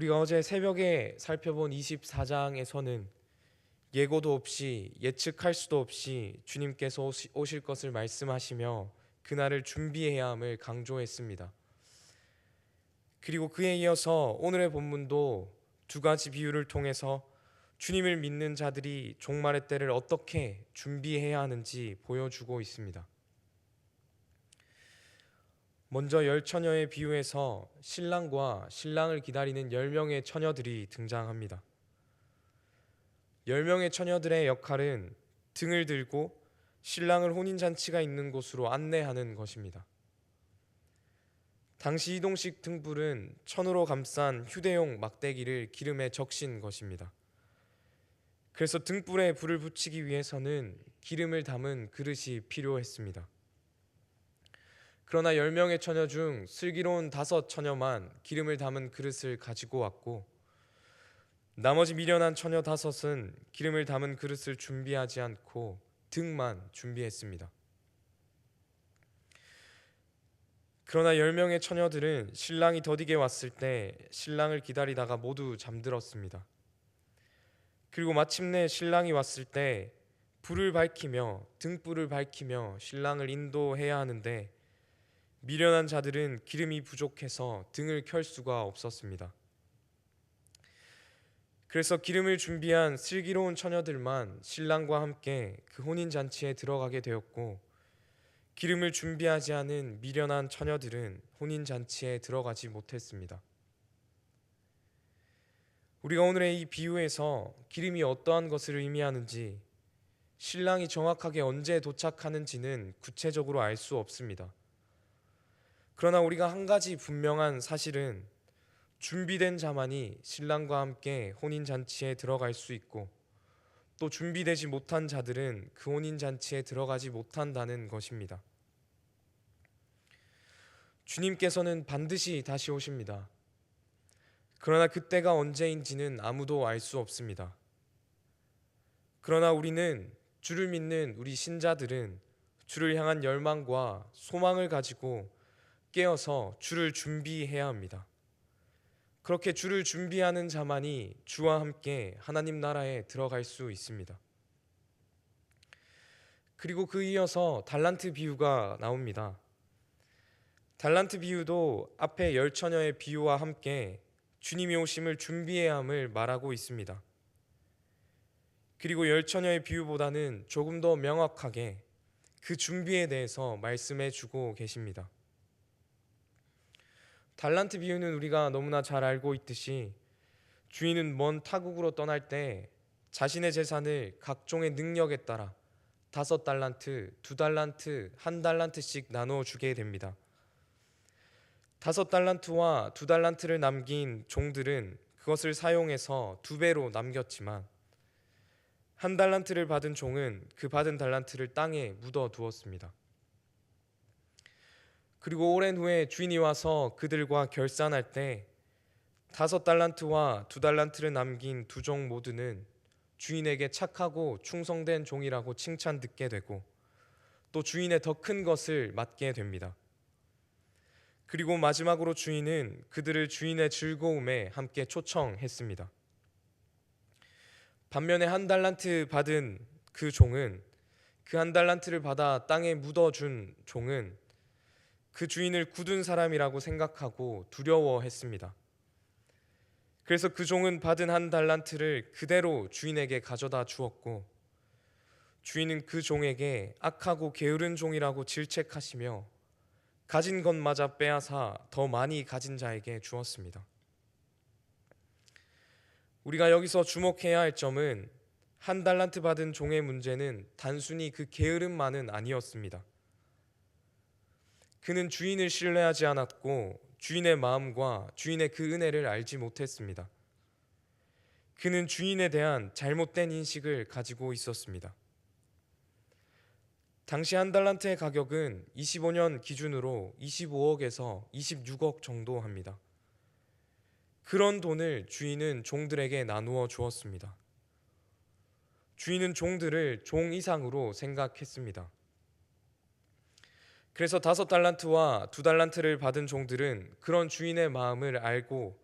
우리가 어제 새벽에 살펴본 24장에서는 예고도 없이 예측할 수도 없이 주님께서 오실 것을 말씀하시며 그날을 준비해야 함을 강조했습니다. 그리고 그에 이어서 오늘의 본문도 두 가지 비유를 통해서 주님을 믿는 자들이 종말의 때를 어떻게 준비해야 하는지 보여주고 있습니다. 먼저 열 처녀의 비유에서 신랑과 신랑을 기다리는 열 명의 처녀들이 등장합니다. 열 명의 처녀들의 역할은 등을 들고 신랑을 혼인 잔치가 있는 곳으로 안내하는 것입니다. 당시 이동식 등불은 천으로 감싼 휴대용 막대기를 기름에 적신 것입니다. 그래서 등불에 불을 붙이기 위해서는 기름을 담은 그릇이 필요했습니다. 그러나 열 명의 처녀 중 슬기로운 다섯 처녀만 기름을 담은 그릇을 가지고 왔고 나머지 미련한 처녀 다섯은 기름을 담은 그릇을 준비하지 않고 등만 준비했습니다. 그러나 열 명의 처녀들은 신랑이 더디게 왔을 때 신랑을 기다리다가 모두 잠들었습니다. 그리고 마침내 신랑이 왔을 때 불을 밝히며 등불을 밝히며 신랑을 인도해야 하는데 미련한 자들은 기름이 부족해서 등을 켤 수가 없었습니다. 그래서 기름을 준비한 슬기로운 처녀들만 신랑과 함께 그 혼인 잔치에 들어가게 되었고 기름을 준비하지 않은 미련한 처녀들은 혼인 잔치에 들어가지 못했습니다. 우리가 오늘의 이 비유에서 기름이 어떠한 것을 의미하는지 신랑이 정확하게 언제 도착하는지는 구체적으로 알 수 없습니다. 그러나 우리가 한 가지 분명한 사실은 준비된 자만이 신랑과 함께 혼인 잔치에 들어갈 수 있고 또 준비되지 못한 자들은 그 혼인 잔치에 들어가지 못한다는 것입니다. 주님께서는 반드시 다시 오십니다. 그러나 그때가 언제인지는 아무도 알 수 없습니다. 그러나 우리는 주를 믿는 우리 신자들은 주를 향한 열망과 소망을 가지고 깨어서 주를 준비해야 합니다. 그렇게 주를 준비하는 자만이 주와 함께 하나님 나라에 들어갈 수 있습니다. 그리고 그 이어서 달란트 비유가 나옵니다. 달란트 비유도 앞에 열 처녀의 비유와 함께 주님이 오심을 준비해야 함을 말하고 있습니다. 그리고 열 처녀의 비유보다는 조금 더 명확하게 그 준비에 대해서 말씀해 주고 계십니다. 달란트 비유는 우리가 너무나 잘 알고 있듯이 주인은 먼 타국으로 떠날 때 자신의 재산을 각종의 능력에 따라 다섯 달란트, 두 달란트, 한 달란트씩 나누어 주게 됩니다. 다섯 달란트와 두 달란트를 남긴 종들은 그것을 사용해서 두 배로 남겼지만 한 달란트를 받은 종은 그 받은 달란트를 땅에 묻어 두었습니다. 그리고 오랜 후에 주인이 와서 그들과 결산할 때 다섯 달란트와 두 달란트를 남긴 두 종 모두는 주인에게 착하고 충성된 종이라고 칭찬 듣게 되고 또 주인의 더 큰 것을 맡게 됩니다. 그리고 마지막으로 주인은 그들을 주인의 즐거움에 함께 초청했습니다. 반면에 한 달란트 받은 그 종은 그 한 달란트를 받아 땅에 묻어준 종은 그 주인을 굳은 사람이라고 생각하고 두려워했습니다. 그래서 그 종은 받은 한 달란트를 그대로 주인에게 가져다 주었고 주인은 그 종에게 악하고 게으른 종이라고 질책하시며 가진 것마저 빼앗아 더 많이 가진 자에게 주었습니다. 우리가 여기서 주목해야 할 점은 한 달란트 받은 종의 문제는 단순히 그 게으름만은 아니었습니다. 그는 주인을 신뢰하지 않았고 주인의 마음과 주인의 그 은혜를 알지 못했습니다. 그는 주인에 대한 잘못된 인식을 가지고 있었습니다. 당시 한 달란트의 가격은 25년 기준으로 25억에서 26억 정도 합니다. 그런 돈을 주인은 종들에게 나누어 주었습니다. 주인은 종들을 종 이상으로 생각했습니다. 그래서 다섯 달란트와 두 달란트를 받은 종들은 그런 주인의 마음을 알고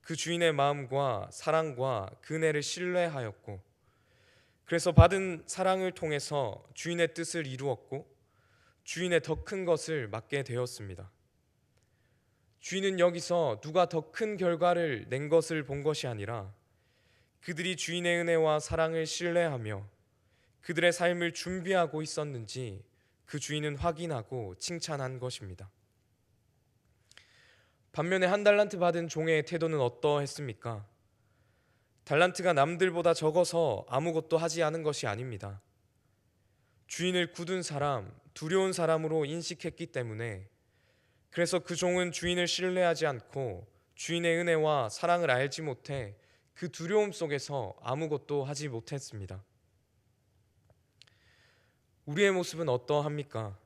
그 주인의 마음과 사랑과 그네를 신뢰하였고 그래서 받은 사랑을 통해서 주인의 뜻을 이루었고 주인의 더 큰 것을 맡게 되었습니다. 주인은 여기서 누가 더 큰 결과를 낸 것을 본 것이 아니라 그들이 주인의 은혜와 사랑을 신뢰하며 그들의 삶을 준비하고 있었는지 그 주인은 확인하고 칭찬한 것입니다. 반면에 한 달란트 받은 종의 태도는 어떠했습니까? 달란트가 남들보다 적어서 아무것도 하지 않은 것이 아닙니다. 주인을 굳은 사람, 두려운 사람으로 인식했기 때문에 그래서 그 종은 주인을 신뢰하지 않고 주인의 은혜와 사랑을 알지 못해 그 두려움 속에서 아무것도 하지 못했습니다. 우리의 모습은 어떠합니까?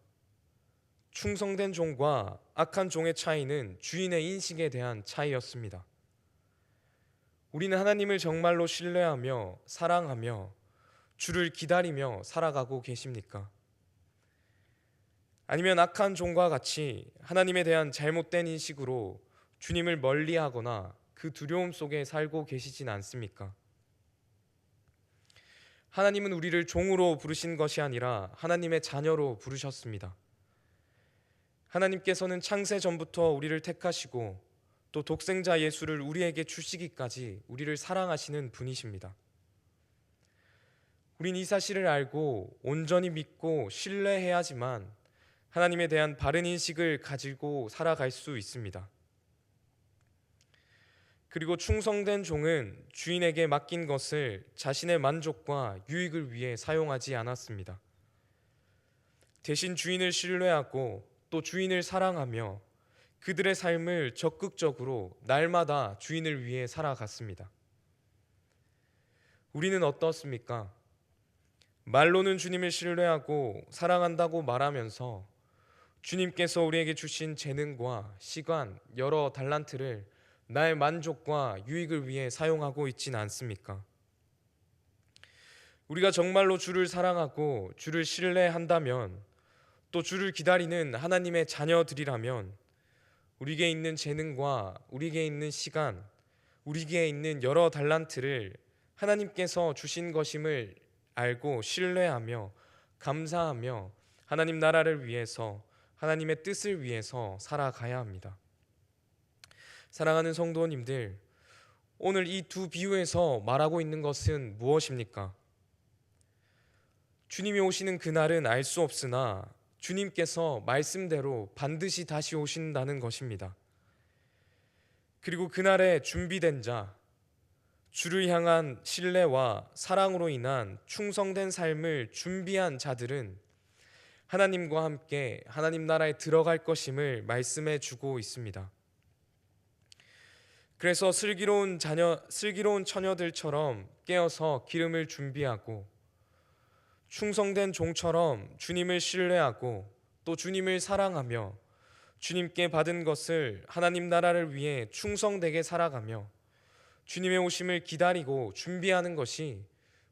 충성된 종과 악한 종의 차이는 주인의 인식에 대한 차이였습니다. 우리는 하나님을 정말로 신뢰하며 사랑하며 주를 기다리며 살아가고 계십니까? 아니면 악한 종과 같이 하나님에 대한 잘못된 인식으로 주님을 멀리 하거나 그 두려움 속에 살고 계시진 않습니까? 하나님은 우리를 종으로 부르신 것이 아니라 하나님의 자녀로 부르셨습니다. 하나님께서는 창세 전부터 우리를 택하시고 또 독생자 예수를 우리에게 주시기까지 우리를 사랑하시는 분이십니다. 우린 이 사실을 알고 온전히 믿고 신뢰해야지만 하나님에 대한 바른 인식을 가지고 살아갈 수 있습니다. 그리고 충성된 종은 주인에게 맡긴 것을 자신의 만족과 유익을 위해 사용하지 않았습니다. 대신 주인을 신뢰하고 또 주인을 사랑하며 그들의 삶을 적극적으로 날마다 주인을 위해 살아갔습니다. 우리는 어떻습니까? 말로는 주님을 신뢰하고 사랑한다고 말하면서 주님께서 우리에게 주신 재능과 시간, 여러 달란트를 나의 만족과 유익을 위해 사용하고 있지는 않습니까? 우리가 정말로 주를 사랑하고 주를 신뢰한다면 또 주를 기다리는 하나님의 자녀들이라면 우리에게 있는 재능과 우리에게 있는 시간, 우리에게 있는 여러 달란트를 하나님께서 주신 것임을 알고 신뢰하며 감사하며 하나님 나라를 위해서 하나님의 뜻을 위해서 살아가야 합니다. 사랑하는 성도님들, 오늘 이 두 비유에서 말하고 있는 것은 무엇입니까? 주님이 오시는 그날은 알 수 없으나 주님께서 말씀대로 반드시 다시 오신다는 것입니다. 그리고 그날에 준비된 자, 주를 향한 신뢰와 사랑으로 인한 충성된 삶을 준비한 자들은 하나님과 함께 하나님 나라에 들어갈 것임을 말씀해 주고 있습니다. 그래서 슬기로운 자녀 슬기로운 처녀들처럼 깨어서 기름을 준비하고 충성된 종처럼 주님을 신뢰하고 또 주님을 사랑하며 주님께 받은 것을 하나님 나라를 위해 충성되게 살아가며 주님의 오심을 기다리고 준비하는 것이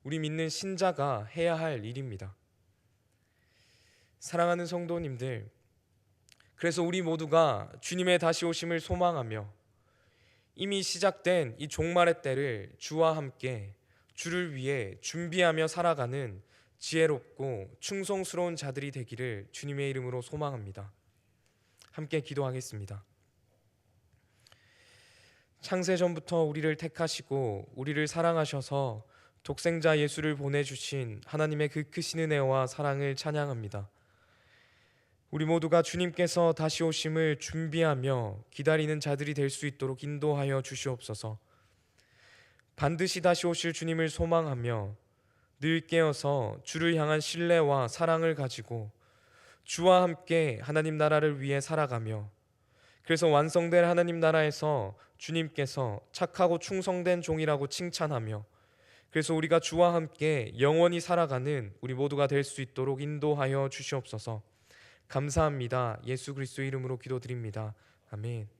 우리 믿는 신자가 해야 할 일입니다. 사랑하는 성도님들, 그래서 우리 모두가 주님의 다시 오심을 소망하며 이미 시작된 이 종말의 때를 주와 함께 주를 위해 준비하며 살아가는 지혜롭고 충성스러운 자들이 되기를 주님의 이름으로 소망합니다. 함께 기도하겠습니다. 창세 전부터 우리를 택하시고 우리를 사랑하셔서 독생자 예수를 보내 주신 하나님의 그 크신 은혜와 사랑을 찬양합니다. 우리 모두가 주님께서 다시 오심을 준비하며 기다리는 자들이 될 수 있도록 인도하여 주시옵소서. 반드시 다시 오실 주님을 소망하며 늘 깨어서 주를 향한 신뢰와 사랑을 가지고 주와 함께 하나님 나라를 위해 살아가며 그래서 완성될 하나님 나라에서 주님께서 착하고 충성된 종이라고 칭찬하며 그래서 우리가 주와 함께 영원히 살아가는 우리 모두가 될 수 있도록 인도하여 주시옵소서. 감사합니다. 예수 그리스도 이름으로 기도드립니다. 아멘.